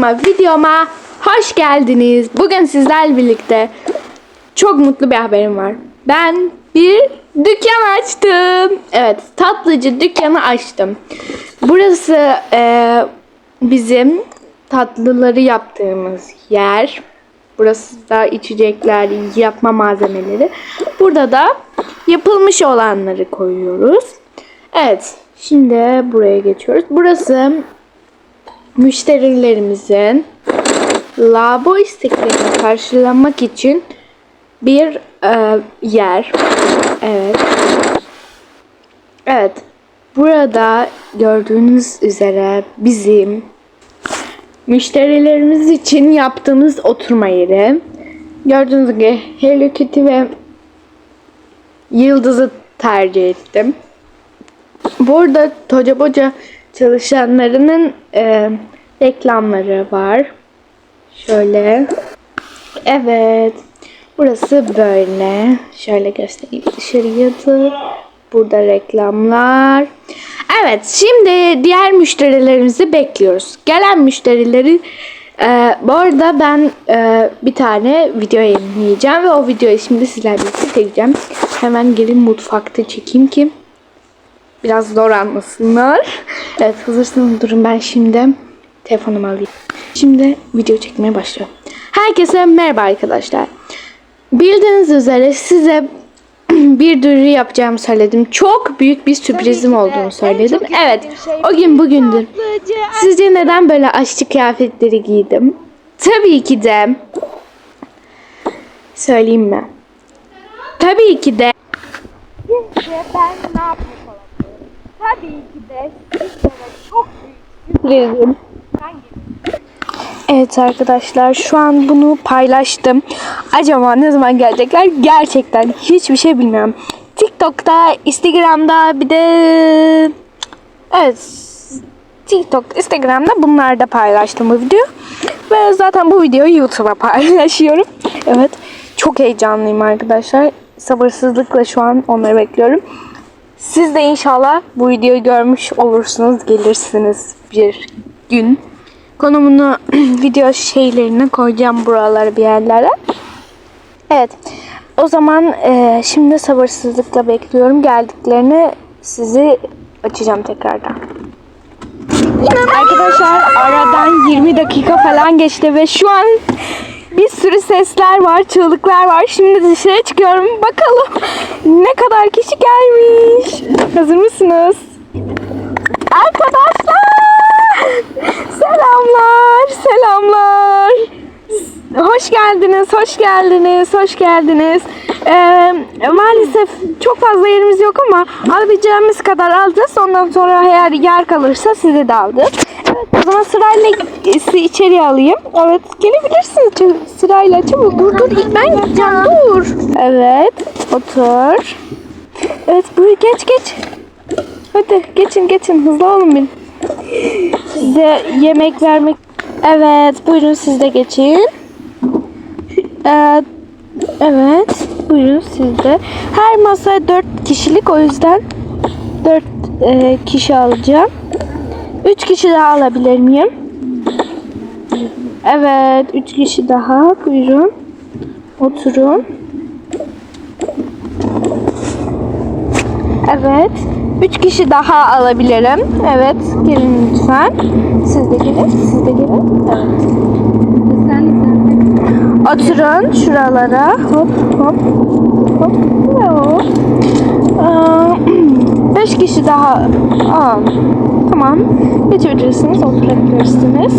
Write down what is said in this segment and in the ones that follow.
kanalıma, videoma hoş geldiniz. Bugün sizlerle birlikte çok mutlu bir haberim var. Ben bir dükkan açtım. Evet, tatlıcı dükkanı açtım. Burası e, bizim tatlıları yaptığımız yer. Burası da içecekler, yapma malzemeleri. Burada da yapılmış olanları koyuyoruz. Evet, şimdi buraya geçiyoruz. Burası müşterilerimizin labo isteklerini karşılamak için bir e, yer. Evet. Evet. Burada gördüğünüz üzere bizim müşterilerimiz için yaptığımız oturma yeri. Gördüğünüz gibi Hello Kitty ve Yıldız'ı tercih ettim. Burada Toca Boca çalışanlarının e, reklamları var. Şöyle. Evet. Burası böyle. Şöyle göstereyim dışarıya da. Burada reklamlar. Evet şimdi diğer müşterilerimizi bekliyoruz. Gelen müşterileri e, bu arada ben e, bir tane video yayınlayacağım ve o videoyu şimdi sizlerle birlikte çekeceğim. Hemen gelin mutfakta çekeyim ki biraz zor anlasınlar. Evet hazırsanız durun ben şimdi telefonumu alayım. Şimdi video çekmeye başlıyorum. Herkese merhaba arkadaşlar. Bildiğiniz üzere size bir duyuru yapacağımı söyledim. Çok büyük bir sürprizim olduğunu söyledim. Evet o gün bugündür. Sizce neden böyle aşçı kıyafetleri giydim? Tabii ki de söyleyeyim mi? Tabii ki de ben ne olabilirim? Tabii ki de sizlere çok büyük sürprizim. ben. Evet arkadaşlar şu an bunu paylaştım. Acaba ne zaman gelecekler? Gerçekten hiçbir şey bilmiyorum. TikTok'ta, Instagram'da bir de evet TikTok, Instagram'da bunlarda paylaştım bu video. Ve zaten bu videoyu YouTube'a paylaşıyorum. Evet çok heyecanlıyım arkadaşlar. Sabırsızlıkla şu an onları bekliyorum. Siz de inşallah bu videoyu görmüş olursunuz, gelirsiniz bir gün. Konumunu video şeylerine koyacağım buralara bir yerlere. Evet. O zaman e, şimdi sabırsızlıkla bekliyorum. Geldiklerini sizi açacağım tekrardan. Arkadaşlar aradan 20 dakika falan geçti ve şu an bir sürü sesler var, çığlıklar var. Şimdi dışarı çıkıyorum. Bakalım ne kadar kişi gelmiş. Hazır mısınız? Arkadaşlar! Selamlar, selamlar. Hoş geldiniz, hoş geldiniz, hoş geldiniz. Ee, maalesef çok fazla yerimiz yok ama alabileceğimiz kadar alacağız. Ondan sonra eğer yer kalırsa size de aldık. Evet, o zaman sırayla sizi içeriye alayım. Evet, gelebilirsiniz sırayla. Çabuk dur dur, ilk ben gideceğim, dur. Evet, otur. Evet, buyur geç geç. Hadi geçin geçin, hızlı olun bir. Size yemek vermek... Evet, buyurun siz de geçin. Ee, evet, buyurun siz de. Her masa 4 kişilik, o yüzden 4 e, kişi alacağım. 3 kişi daha alabilir miyim? Evet, 3 kişi daha. Buyurun. Oturun. Evet. Üç kişi daha alabilirim. Evet. Gelin lütfen. Siz de gelin. Siz de gelin. Evet. Oturun şuralara. Hop hop. Hop. Hop. Aa, Beş kişi daha. Aa, tamam. Geçebilirsiniz. Oturabilirsiniz.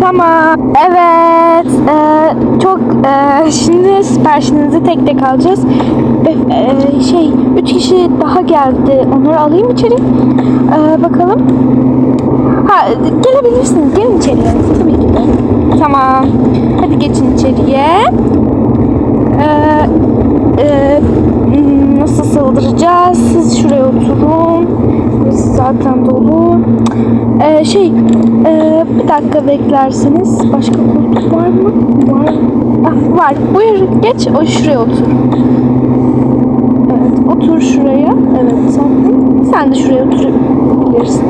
Tamam. Evet. Ee, çok ee, şimdi siparişinizi tek tek alacağız. Ee, ee, şey, üç kişi daha geldi. Onları alayım içeri. Ee, bakalım. Ha, gelebilirsiniz. Gelin içeriye. Tabii ki. Tamam. Hadi geçin içeriye. Ee, hmm, nasıl sığdıracağız? Siz şuraya oturun. Burası zaten dolu. Ee, şey, ee, bir dakika beklerseniz. Başka koltuk var mı? Var. Ah, var. Buyur geç. O şuraya otur. Evet, otur şuraya. Evet, sen. Sen de şuraya oturabilirsin.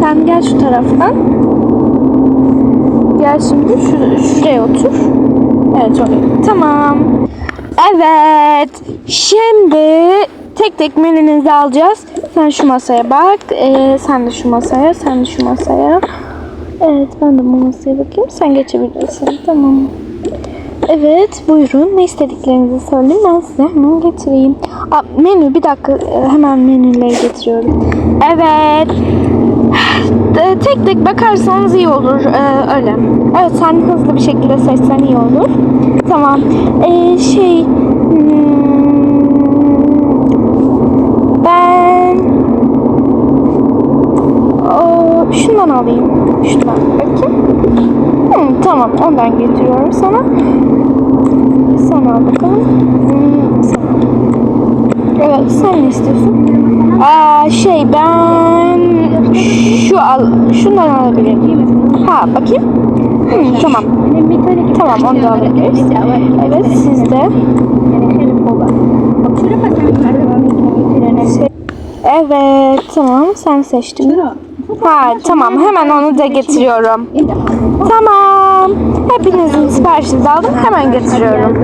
Sen gel şu taraftan. Gel şimdi şu, şuraya otur. Evet oraya. Tamam. Evet. Şimdi tek tek menünüzü alacağız. Sen şu masaya bak. Ee, sen de şu masaya. Sen de şu masaya. Evet ben de bu masaya bakayım. Sen geçebilirsin. Tamam. Evet buyurun ne istediklerinizi söyleyin ben size hemen getireyim. Aa, menü bir dakika e, hemen menüleri getiriyorum. Evet. E, Tek tek bakarsanız iyi olur e, öyle. Evet sen hızlı bir şekilde seçsen iyi olur. Tamam. E, şey hmm, ben o, şundan alayım. Şundan bakayım. Hmm, tamam ondan getiriyorum sana. Sana al bakalım. Hmm, sana. Evet sen ne istiyorsun? Aa, şey ben şu al şundan alabilirim. Ha bakayım. Hmm, tamam. Tamam onu da alabiliriz. Evet sizde. Şey- Evet tamam sen seçtin. Ha tamam hemen onu da getiriyorum. Tamam. Hepinizin siparişinizi aldım hemen getiriyorum.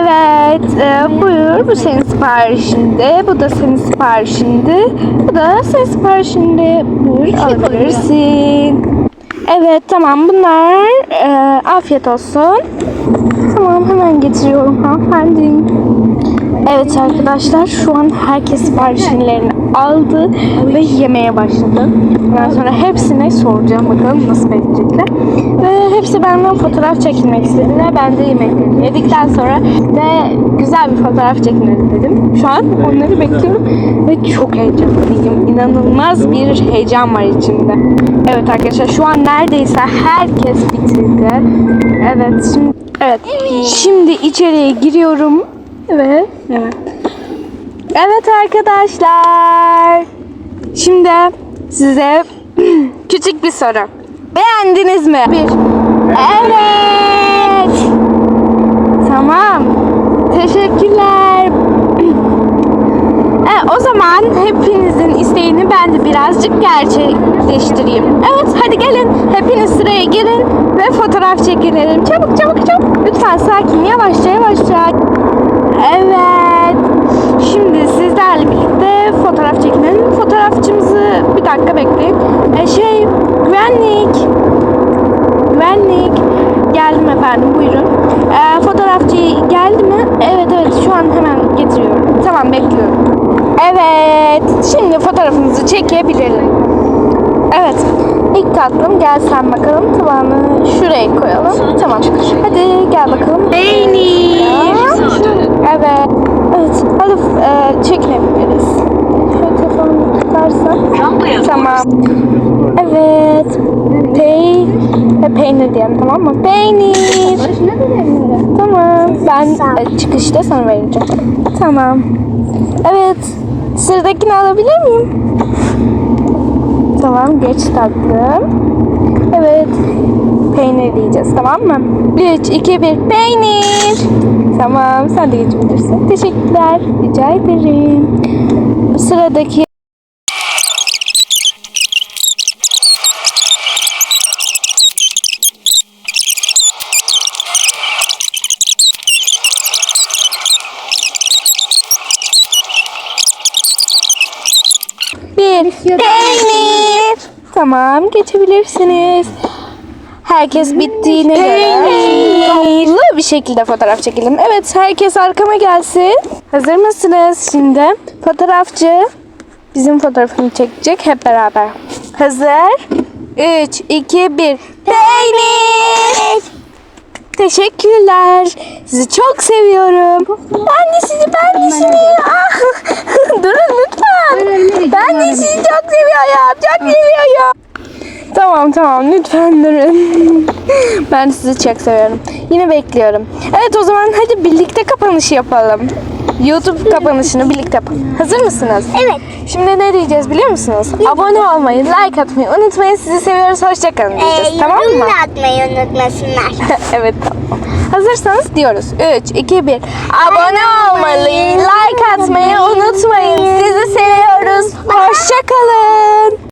Evet e, buyur bu senin siparişinde. Bu da senin siparişinde. Bu da senin siparişinde. Buyur alabilirsin. Evet tamam bunlar e, afiyet olsun. Tamam hemen getiriyorum hanımefendi. Evet arkadaşlar şu an herkes siparişlerini aldı ve yemeye başladı. Ondan sonra hepsine soracağım bakalım nasıl bekleyecekler. Ve hepsi benden fotoğraf çekilmek istediler. Ben de yemeklerini yedikten sonra de güzel bir fotoğraf çekmek dedim. Şu an onları bekliyorum ve çok heyecanlıyım. İnanılmaz bir heyecan var içimde. Evet arkadaşlar şu an neredeyse herkes bitirdi. Evet şimdi evet şimdi içeriye giriyorum. Evet. Evet. Evet arkadaşlar. Şimdi size küçük bir soru. Beğendiniz mi? Bir. Evet. Tamam. Teşekkürler. E, o zaman hepinizin isteğini ben de birazcık gerçekleştireyim. Evet hadi gelin. Hepiniz sıraya girin ve fotoğraf çekinelim. Çabuk çabuk çabuk. Lütfen sakin yavaşça yavaşça. Evet. Şimdi sizlerle birlikte fotoğraf çekinelim. Fotoğrafçımızı bir dakika bekleyin. E, şey güvenlik. Efendim buyurun. E, fotoğrafçı geldi mi? Evet evet şu an hemen getiriyorum. Tamam bekliyorum. Evet. Şimdi fotoğrafımızı çekebilirim. Evet. İlk tatlım gel sen bakalım. Tabağını şuraya koyalım. Tamam. Hadi gel bakalım. Peynir. Evet. Evet. Hadi e, çekebiliriz. Tutarsan. Tamam. Evet. Pey ve peynir diyelim tamam mı? Peynir. Tamam. Ben e, çıkışta sana vereceğim. Tamam. Evet. Sıradakini alabilir miyim? Tamam geç tatlım. Evet. Peynir diyeceğiz tamam mı? 3, 2, 1 peynir. Tamam sen de geçebilirsin. Teşekkürler. Rica ederim. Sıradaki bir peynir. Tamam geçebilirsiniz. Herkes bittiğine göre toplu bir şekilde fotoğraf çekelim. Evet herkes arkama gelsin. Hazır mısınız şimdi? Fotoğrafçı bizim fotoğrafını çekecek hep beraber. Hazır? 3, 2, 1. Peynir! Teşekkürler. Sizi çok seviyorum. Ben de sizi, ben de sizi. Ah, Durun lütfen. Ben de sizi çok seviyorum. Çok seviyorum. Tamam tamam lütfen durun. ben sizi çok seviyorum. Yine bekliyorum. Evet o zaman hadi birlikte kapanışı yapalım. YouTube kapanışını birlikte yapalım. Hazır mısınız? Evet. Şimdi ne diyeceğiz biliyor musunuz? Abone olmayı, like atmayı unutmayın. Sizi seviyoruz. Hoşçakalın diyeceğiz. Ee, tamam yorum mı? da atmayı unutmasınlar. evet tamam. Hazırsanız diyoruz. 3, 2, 1. Abone olmayı, like atmayı unutmayın. Sizi seviyoruz. Hoşçakalın.